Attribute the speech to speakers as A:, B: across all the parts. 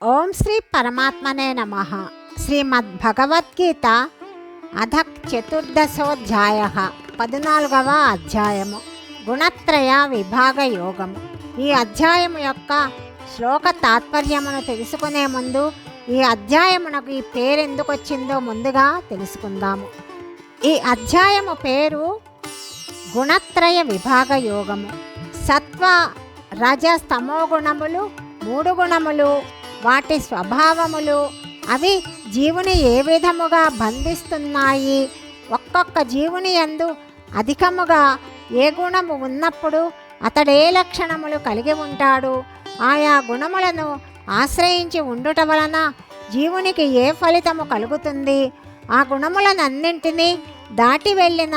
A: ఓం శ్రీ పరమాత్మనే నమ. శ్రీమద్భగవద్గీత అధ చతుర్దశోధ్యాయ పద్నాలుగవ అధ్యాయము. గుణత్రయ విభాగ యోగము ఈ అధ్యాయము యొక్క శ్లోక తాత్పర్యమును తెలుసుకునే ముందు ఈ అధ్యాయమునకు ఈ పేరు ఎందుకు వచ్చిందో ముందుగా తెలుసుకుందాము. ఈ అధ్యాయము పేరు గుణత్రయ విభాగ యోగము. సత్వ రజ స్తమో గుణములు మూడు గుణములు వాటి స్వభావములు అవి జీవుని ఏ విధముగా బంధిస్తున్నాయి? ఒక్కొక్క జీవుని యందు అధికముగా ఏ గుణము ఉన్నప్పుడు అతడే లక్షణములు కలిగి ఉంటాడు? ఆయా గుణములను ఆశ్రయించి ఉండుట వలన జీవునికి ఏ ఫలితము కలుగుతుంది? ఆ గుణములనన్నింటినీ దాటి వెళ్ళిన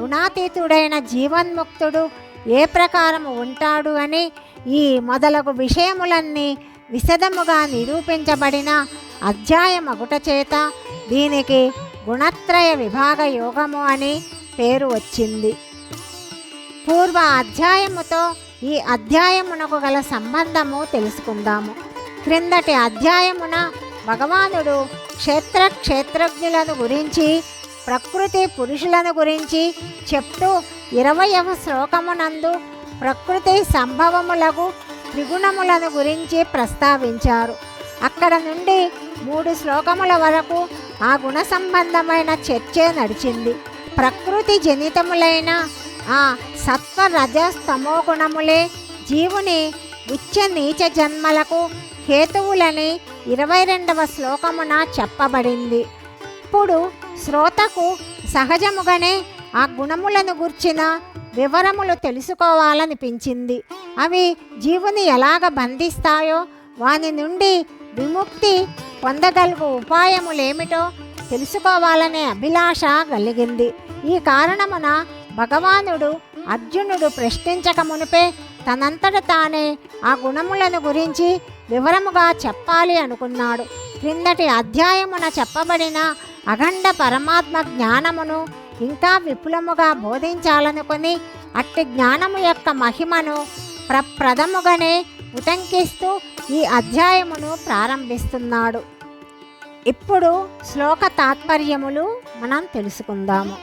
A: గుణాతీతుడైన జీవన్ముక్తుడు ఏ ప్రకారము ఉంటాడు అని ఈ మొదలగు విషయములన్నీ విశదముగా నిరూపించబడిన అధ్యాయమగుట చేత దీనికి గుణత్రయ విభాగ యోగము అని పేరు వచ్చింది. పూర్వ అధ్యాయముతో ఈ అధ్యాయమునకు గల సంబంధము తెలుసుకుందాము. క్రిందటి అధ్యాయమున భగవానుడు క్షేత్ర క్షేత్రజ్ఞులను గురించి ప్రకృతి పురుషులను గురించి చెప్తూ ఇరవయవ శ్లోకమునందు ప్రకృతి సంభవములకు త్రిగుణములను గురించి ప్రస్తావించారు. అక్కడ నుండి మూడు శ్లోకముల వరకు ఆ గుణ సంబంధమైన చర్చే నడిచింది. ప్రకృతి జనితములైన ఆ సత్వ రజస్తమో గుణములే జీవుని ఉచ్చ నీచ జన్మలకు హేతువులని ఇరవై రెండవ శ్లోకమున చెప్పబడింది. ఇప్పుడు శ్రోతకు సహజముగానే ఆ గుణములను గుర్చిన వివరములు తెలుసుకోవాలనిపించింది. అవి జీవుని ఎలాగ బంధిస్తాయో వాని నుండి విముక్తి పొందగలుగు ఉపాయములేమిటో తెలుసుకోవాలనే అభిలాష కలిగింది. ఈ కారణమున భగవానుడు అర్జునుడు ప్రశ్నించక మునిపే తనంతట తానే ఆ గుణములను గురించి వివరముగా చెప్పాలి అనుకున్నాడు. క్రిందటి అధ్యాయమున చెప్పబడిన అఖండ పరమాత్మ జ్ఞానమును ఇంకా విపులముగా బోధించాలనుకుని అట్టి జ్ఞానము యొక్క మహిమను ప్రప్రథముగానే ఉటంకిస్తూ ఈ అధ్యాయమును ప్రారంభిస్తున్నాడు. ఇప్పుడు శ్లోక తాత్పర్యములు మనం తెలుసుకుందాము.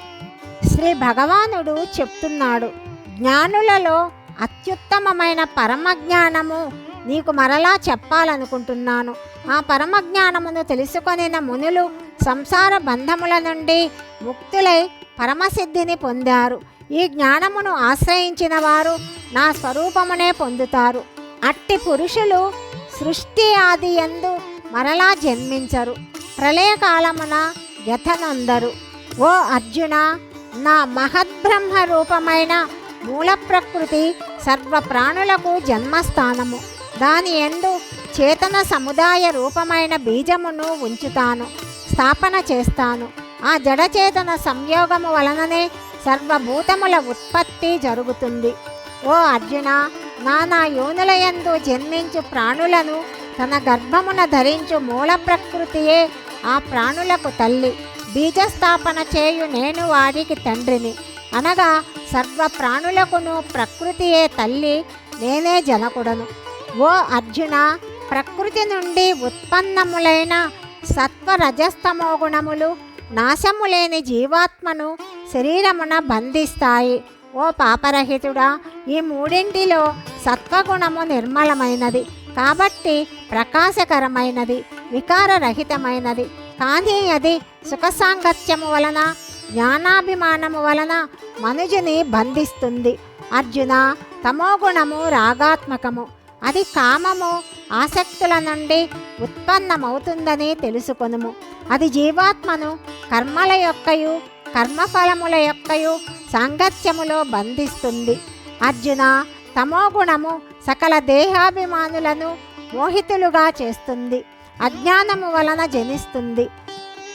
A: శ్రీ భగవానుడు చెప్తున్నాడు జ్ఞానులలో అత్యుత్తమమైన పరమజ్ఞానము నీకు మరలా చెప్పాలనుకుంటున్నాను. ఆ పరమజ్ఞానమును తెలుసుకొనిన మునులు సంసార బంధముల నుండి ముక్తులై పరమసిద్ధిని పొందారు. ఈ జ్ఞానమును ఆశ్రయించిన వారు నా స్వరూపమునే పొందుతారు. అట్టి పురుషులు సృష్టి ఆది ఎందు మరలా జన్మించరు. ప్రళయకాలమున వ్యథనందరు. ఓ అర్జున నా మహద్బ్రహ్మ రూపమైన మూల ప్రకృతి సర్వ ప్రాణులకు జన్మస్థానము. దాని ఎందు చేతన సముదాయ రూపమైన బీజమును ఉంచుతాను. స్థాపన చేస్తాను. ఆ జడచేతన సంయోగము వలననే సర్వభూతముల ఉత్పత్తి జరుగుతుంది. ఓ అర్జున నానా యోనులయందు జన్మించు ప్రాణులను తన గర్భమున ధరించు మూల ప్రకృతియే ఆ ప్రాణులకు తల్లి. బీజస్థాపన చేయు నేను వారికి తండ్రిని. అనగా సర్వ ప్రాణులకును ప్రకృతియే తల్లి నేనే జనకుడను. ఓ అర్జున ప్రకృతి నుండి ఉత్పన్నములైన సత్వ రజస్తమో గుణములు నాశము లేని జీవాత్మను శరీరమున బంధిస్తాయి. ఓ పాపరహితుడా ఈ మూడింటిలో సత్వగుణము నిర్మలమైనది. కాబట్టి ప్రకాశకరమైనది వికారరహితమైనది. కానీ అది సుఖసాంగత్యము వలన జ్ఞానాభిమానము వలన మనుజుని బంధిస్తుంది. అర్జున తమోగుణము రాగాత్మకము. అది కామము ఆసక్తుల నుండి ఉత్పన్నమవుతుందని తెలుసుకొనుము. అది జీవాత్మను కర్మల యొక్కయు కర్మఫలముల యొక్కయు సాంగత్యములో బంధిస్తుంది. అర్జున తమోగుణము సకల దేహాభిమానులను మోహితులుగా చేస్తుంది. అజ్ఞానము వలన జనిస్తుంది.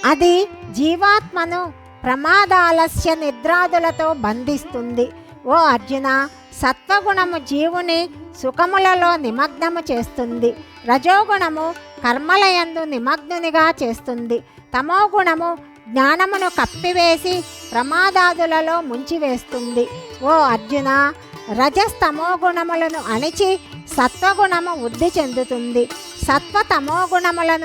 A: అది జీవాత్మను ప్రమాదాలస్య నిద్రాదులతో బంధిస్తుంది. ఓ అర్జున సత్వగుణము జీవుని సుఖములలో నిమగ్నము చేస్తుంది. రజోగుణము కర్మలయందు నిమగ్నునిగా చేస్తుంది. తమోగుణము జ్ఞానమును కప్పివేసి ప్రమాదాదులలో ముంచివేస్తుంది. ఓ అర్జున రజస్తమోగుణములను అణిచి సత్వగుణము వృద్ధి చెందుతుంది. సత్వ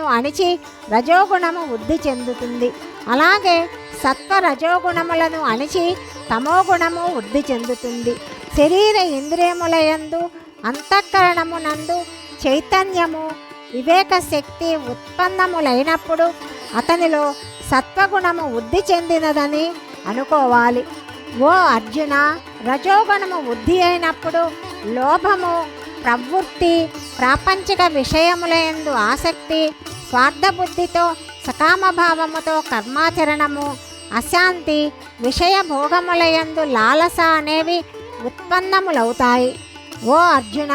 A: అణిచి రజోగుణము వృద్ధి చెందుతుంది. అలాగే సత్వ రజోగుణములను అణిచి తమోగుణము వృద్ధి చెందుతుంది. శరీర ఇంద్రియములయందు అంతఃకరణమునందు చైతన్యము వివేక శక్తి ఉత్పన్నములైనప్పుడు అతనిలో సత్వగుణము వృద్ధి చెందినదని అనుకోవాలి. ఓ అర్జున రజోగుణము వృద్ధి అయినప్పుడు లోభము ప్రవృత్తి ప్రాపంచిక విషయములందు ఆసక్తి స్వార్థబుద్ధితో సకామభావముతో కర్మాచరణము అశాంతి విషయ భోగములయందు లాలస అనేవి ఉత్పన్నములవుతాయి. ఓ అర్జున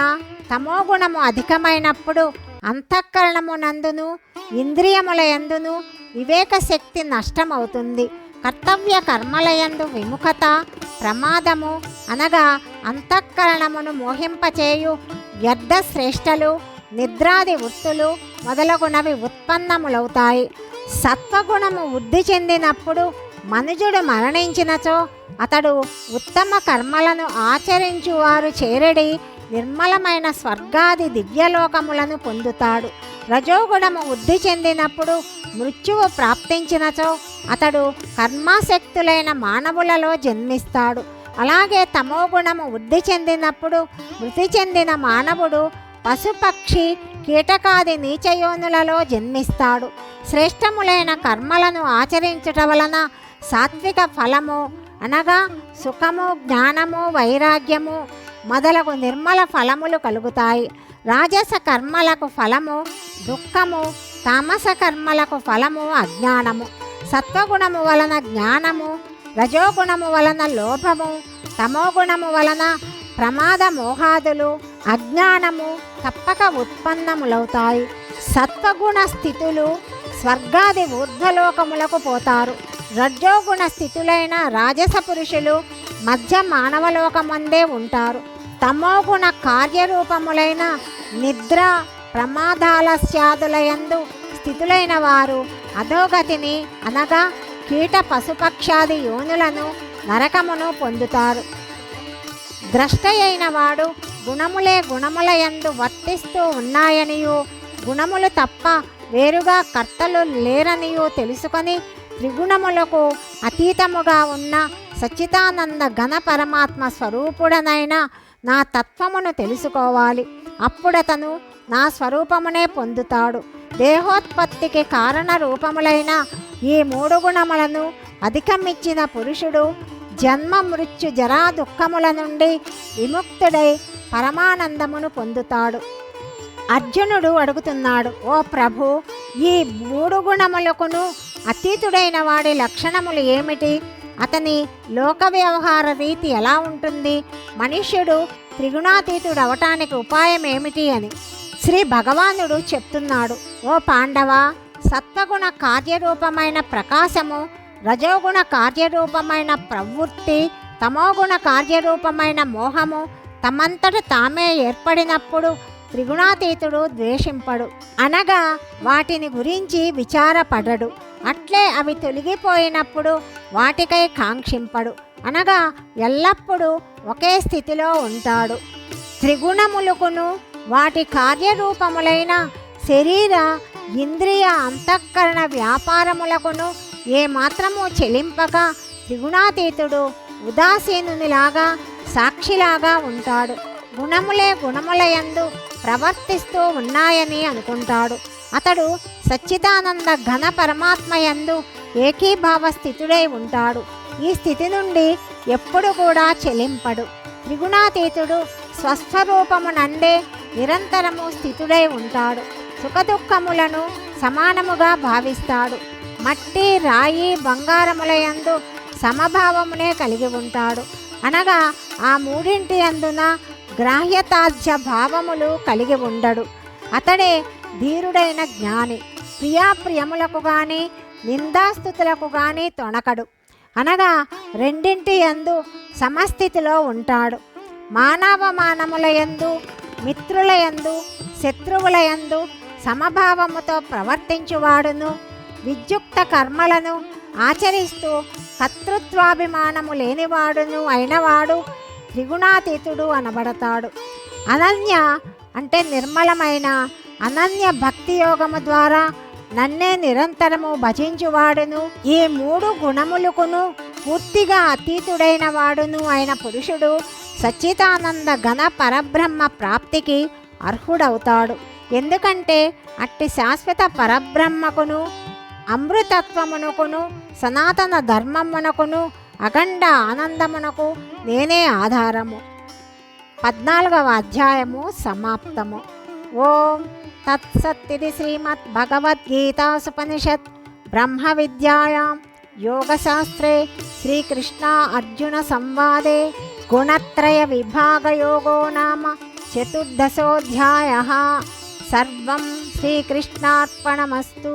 A: తమోగుణము అధికమైనప్పుడు అంతఃకరణమునందును ఇంద్రియములయందును వివేక శక్తి నష్టమవుతుంది. కర్తవ్య కర్మలయందు విముఖత ప్రమాదము అనగా అంతఃకరణమును మోహింపచేయు వ్యర్థ శ్రేష్టలు నిద్రాది వృత్తులు మొదలగునవి ఉత్పన్నములవుతాయి. సత్వగుణము వృద్ధి చెందినప్పుడు మనుజుడు మరణించినచో అతడు ఉత్తమ కర్మలను ఆచరించువారు చేరడి నిర్మలమైన స్వర్గాది దివ్యలోకములను పొందుతాడు. రజోగుణము వృద్ధి చెందినప్పుడు మృత్యువు ప్రాప్తించినచో అతడు కర్మాశక్తులైన మానవులలో జన్మిస్తాడు. అలాగే తమోగుణము వృద్ధి చెందినప్పుడు మృతి చెందిన మానవుడు పశుపక్షి కీటకాది నీచయోనులలో జన్మిస్తాడు. శ్రేష్టములైన కర్మలను ఆచరించుట వలన సాత్విక ఫలము అనగా సుఖము జ్ఞానము వైరాగ్యము మొదలగు నిర్మల ఫలములు కలుగుతాయి. రాజస కర్మలకు ఫలము దుఃఖము తామస కర్మలకు ఫలము అజ్ఞానము. సత్వగుణము వలన జ్ఞానము రజోగుణము వలన లోభము తమోగుణము వలన ప్రమాద మోహాదులు అజ్ఞానము తప్పక ఉత్పన్నములవుతాయి. సత్వగుణ స్థితులు స్వర్గాది ఊర్ధ్వలోకములకు పోతారు. రజోగుణ స్థితులైన రాజస పురుషులు మధ్య మానవలోకమందే ఉంటారు. తమోగుణ కార్యరూపములైన నిద్ర ప్రమాదాల ప్రమాదాలస్యాదులయందు స్థితులైన వారు అధోగతిని అనగా కీట పశుపక్షాది యోనులను నరకమును పొందుతారు. ద్రష్ట అయిన వాడు గుణములే గుణములయందు వర్తిస్తూ ఉన్నాయనియు గుణములు తప్ప వేరుగా కర్తలు లేరనియు తెలుసుకొని త్రిగుణములకు అతీతముగా ఉన్న సచ్చిదానంద ఘన పరమాత్మ స్వరూపుడనైన నా తత్వమును తెలుసుకోవాలి. అప్పుడతను నా స్వరూపమునే పొందుతాడు. దేహోత్పత్తికి కారణ రూపములైన ఈ మూడు గుణములను అధికమిచ్చిన పురుషుడు జన్మ మృత్యు జరా దుఃఖముల నుండి విముక్తుడై పరమానందమును పొందుతాడు. అర్జునుడు అడుగుతున్నాడు ఓ ప్రభు ఈ మూడు గుణములకును అతీతుడైన వాడి లక్షణములు ఏమిటి? అతని లోక వ్యవహార రీతి ఎలా ఉంటుంది? మనుష్యుడు త్రిగుణాతీతుడు అవటానికి ఉపాయం ఏమిటి అని శ్రీ భగవానుడు చెప్తున్నాడు. ఓ పాండవ సత్వగుణ కార్యరూపమైన ప్రకాశము రజోగుణ కార్యరూపమైన ప్రవృత్తి తమోగుణ కార్యరూపమైన మోహము తమంతట తామే ఏర్పడినప్పుడు త్రిగుణాతీతుడు ద్వేషింపడు. అనగా వాటిని గురించి విచారపడడు. అట్లే అవి తొలగిపోయినప్పుడు వాటికై కాంక్షింపడు. అనగా ఎల్లప్పుడూ ఒకే స్థితిలో ఉంటాడు. త్రిగుణములకును వాటి కార్యరూపములైన శరీర ఇంద్రియ అంతఃకరణ వ్యాపారములకును ఏమాత్రము చెలింపక త్రిగుణాతీతుడు ఉదాసీనునిలాగా సాక్షిలాగా ఉంటాడు. గుణములే గుణములయందు ప్రవర్తిస్తూ ఉన్నాయని అనుకుంటాడు. అతడు సచ్చిదానంద ఘన పరమాత్మయందు ఏకీభావ స్థితుడై ఉంటాడు. ఈ స్థితి నుండి ఎప్పుడు కూడా చెలింపడు. త్రిగుణాతీతుడు స్వస్వరూపమునందే నిరంతరము స్థితుడై ఉంటాడు. సుఖదుఖములను సమానముగా భావిస్తాడు. మట్టి రాయి బంగారములయందు సమభావమునే కలిగి ఉంటాడు. అనగా ఆ మూడింటి అందున గ్రాహ్యతాజ్య భావములు కలిగి ఉండడు. అతడే ధీరుడైన జ్ఞాని. ప్రియాప్రియములకు గాని నిందాస్తుతులకు గాని తొణకడు. అనగా రెండింటి యందు సమస్థితిలో ఉంటాడు. మానవమానముల ఎందు మిత్రుల ఎందు శత్రువుల ఎందు సమభావముతో ప్రవర్తించువాడును. విద్యుక్త కర్మలను ఆచరిస్తూ కర్తృత్వాభిమానము లేనివాడును అయినవాడు త్రిగుణాతీతుడు అనబడతాడు. అనన్య అంటే నిర్మలమైన అనన్య భక్తి యోగము ద్వారా నన్నే నిరంతరము భజించువాడును. ఈ మూడు గుణములకును పూర్తిగా అతీతుడైన వాడును అయిన పురుషుడు సచ్చిదానంద ఘన పరబ్రహ్మ ప్రాప్తికి అర్హుడవుతాడు. ఎందుకంటే అట్టి శాశ్వత పరబ్రహ్మకును అమృతత్వమునకును సనాతన ధర్మమునకును అఖండ ఆనందమునకు నేనే ఆధారము. పద్నాలుగవ అధ్యాయము సమాప్తము. ఓం తత్సత్తిది శ్రీమద్ భగవద్గీతాసుపనిషత్ బ్రహ్మ విద్యాయాం యోగశాస్త్రే శ్రీకృష్ణ అర్జున సంవాదే గుణత్రయ విభాగయోగో నామ చతుర్దశోధ్యాయ. సర్వం శ్రీకృష్ణార్పణమస్తు.